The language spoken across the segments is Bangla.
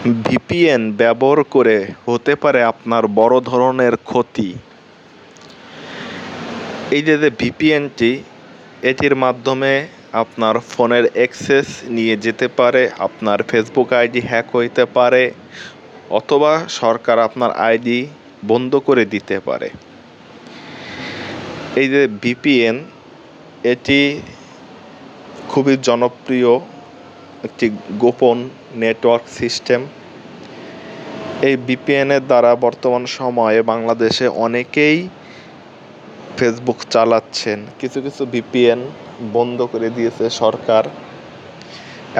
ভিপিএন ব্যবহার করে হতে পারে আপনার বড় ধরনের ক্ষতি। এই যে ভিপিএনটি, এটির মাধ্যমে আপনার ফোনের অ্যাক্সেস নিয়ে যেতে পারে, আপনার ফেসবুক আইডি হ্যাক হইতে পারে, অথবা সরকার আপনার আইডি বন্ধ করে দিতে পারে। এই যে, ভিপিএন, এটি খুবই জনপ্রিয় একটি গোপন নেটওয়ার্ক সিস্টেম। এই ভিপিএনের দ্বারা বর্তমান সময়ে বাংলাদেশে অনেকেই ফেসবুক চালাচ্ছেন। কিছু কিছু ভিপিএন বন্ধ করে দিয়েছে সরকার।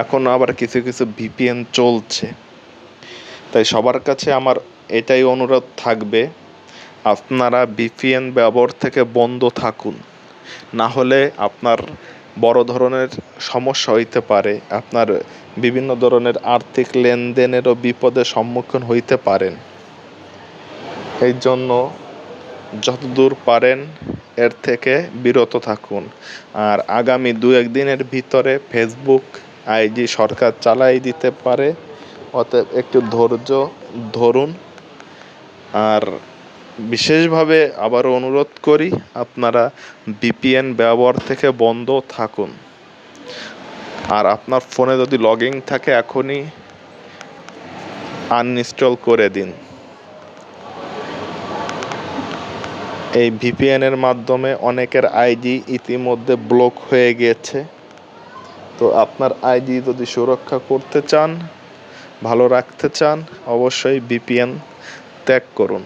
এখন আবার কিছু কিছু ভিপিএন চলছে। তাই সবার কাছে আমার এটাই অনুরোধ থাকবে, আপনারা ভিপিএন ব্যবহার থেকে বন্ধ থাকুন। না হলে আপনার বড় ধরনের সমস্যা হইতে পারে। আপনার বিভিন্ন ধরনের আর্থিক লেনদেনেরও বিপদের সম্মুখীন হইতে পারেন। এই জন্য যতদূর পারেন এর থেকে বিরত থাকুন। আর আগামী দু একদিনের ভিতরে ফেসবুক আইডি সরকার চালাই দিতে পারে, অতএব একটু ধৈর্য ধরুন। আর বিশেষভাবে আবারও অনুরোধ করি, আপনারা ভিপিএন ব্যবহার থেকে বন্ধ থাকুন। আর আপনার ফোনে যদি লগিং থাকে, এখনই আনইনস্টল করে দিন। এই ভিপিএনের মাধ্যমে অনেকের আইডি ইতিমধ্যে ব্লক হয়ে গিয়েছে তো আপনার আইডি যদি সুরক্ষা করতে চান, ভালো রাখতে চান, অবশ্যই ভিপিএন ত্যাগ করুন।